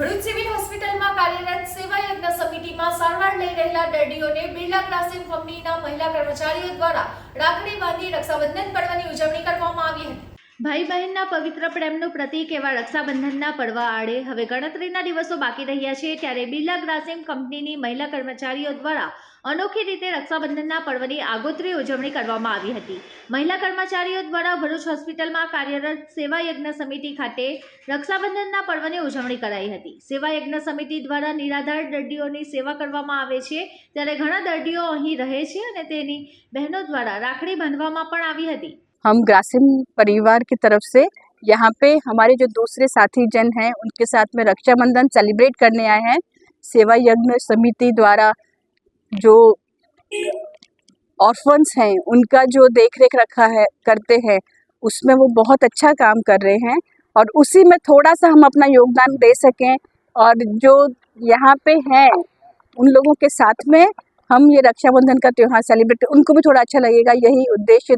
Bharuch civil હોસ્પિટલમાં કાર્યરત સેવા યજ્ઞ સમિતિમાં સારવાર લઈ રહેલા દર્દીઓને બિરલા ક્લાસિંગ કંપનીના મહિલા કર્મચારીઓ દ્વારા રાખડી બાંધી રક્ષાબંધન પર્વની ઉજવણી કરવામાં આવી હતી ભાઈ બહેનના પવિત્ર પ્રેમનું પ્રતીક એવા રક્ષાબંધનના પર્વ આડે હવે ગણતરીના દિવસો બાકી રહ્યા છે ત્યારે બિરલા ગ્રાસિમ કંપનીની મહિલા કર્મચારીઓ દ્વારા અનોખી રીતે રક્ષાબંધનના પર્વની આગોતરી ઉજવણી કરવામાં આવી હતી. મહિલા કર્મચારીઓ દ્વારા ભરૂચ હોસ્પિટલમાં કાર્યરત સેવા યજ્ઞ સમિતિ ખાતે રક્ષાબંધનના પર્વની ઉજવણી કરાઈ હતી. સેવા યજ્ઞ સમિતિ દ્વારા નિરાધાર દર્દીઓની સેવા કરવામાં આવે છે ત્યારે ઘણા દર્દીઓ અહીં રહે છે અને તેની બહેનો દ્વારા રાખડી બાંધવામાં પણ આવી હતી. हम ग्रासिम परिवार की तरफ़ से यहाँ पे हमारे जो दूसरे साथी जन हैं, उनके साथ में रक्षाबंधन सेलिब्रेट करने आए हैं। सेवा यज्ञ समिति द्वारा जो ऑर्फन्स हैं, उनका जो देख रेख रखा है, करते हैं, उसमें वो बहुत अच्छा काम कर रहे हैं और उसी में थोड़ा सा हम अपना योगदान दे सकें और जो यहाँ पे हैं, उन लोगों के साथ में हम ये रक्षाबंधन का त्यौहार सेलिब्रेट उनको भी थोड़ा अच्छा लगेगा। यही उद्देश्य